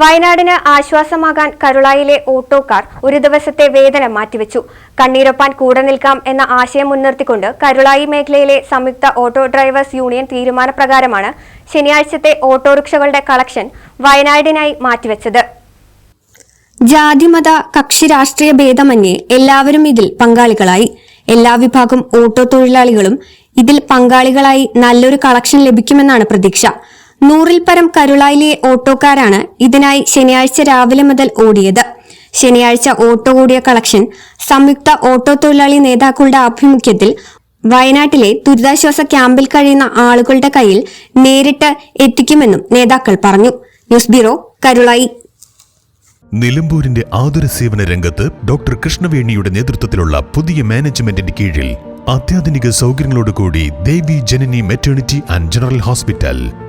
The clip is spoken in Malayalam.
വയനാടിന് ആശ്വാസമാകാൻ കരുളായിലെ ഓട്ടോക്കാർ ഒരു ദിവസത്തെ വേതനം മാറ്റിവെച്ചു. കണ്ണീരൊപ്പാൻ കൂടെ നിൽക്കാം എന്ന ആശയം മുൻനിർത്തിക്കൊണ്ട് കരുളായി മേഖലയിലെ സംയുക്ത ഓട്ടോ ഡ്രൈവേഴ്സ് യൂണിയൻ തീരുമാനപ്രകാരമാണ് ശനിയാഴ്ചത്തെ ഓട്ടോറിക്ഷകളുടെ കളക്ഷൻ വയനാടിനായി മാറ്റിവെച്ചത്. ജാതിമത കക്ഷി രാഷ്ട്രീയ ഭേദമന്യേ എല്ലാവരും ഇതിൽ പങ്കാളികളായി. എല്ലാ വിഭാഗം ഓട്ടോ തൊഴിലാളികളും ഇതിൽ പങ്കാളികളായി നല്ലൊരു കളക്ഷൻ ലഭിക്കുമെന്നാണ് പ്രതീക്ഷ. നൂറിൽ പരം കരുളായിലെ ഓട്ടോക്കാരാണ് ഇതിനായി ശനിയാഴ്ച രാവിലെ മുതൽ ഓടിയത്. ശനിയാഴ്ച ഓട്ടോ കൂടിയ കളക്ഷൻ സംയുക്ത ഓട്ടോ തൊഴിലാളി നേതാക്കളുടെ ആഭിമുഖ്യത്തിൽ വയനാട്ടിലെ ദുരിതാശ്വാസ ക്യാമ്പിൽ കഴിയുന്ന ആളുകളുടെ കയ്യിൽ നേരിട്ട് എത്തിക്കുമെന്നും നേതാക്കൾ പറഞ്ഞു. News bureau Karulai. നിലമ്പൂരിന്റെ ആതുര സേവന രംഗത്ത് ഡോക്ടർ കൃഷ്ണവേണിയുടെ നേതൃത്വത്തിലുള്ള പുതിയ മാനേജ്മെന്റിന്റെ കീഴിൽ അത്യാധുനിക സൗകര്യങ്ങളോടുകൂടി Devi Janani maternity and general hospital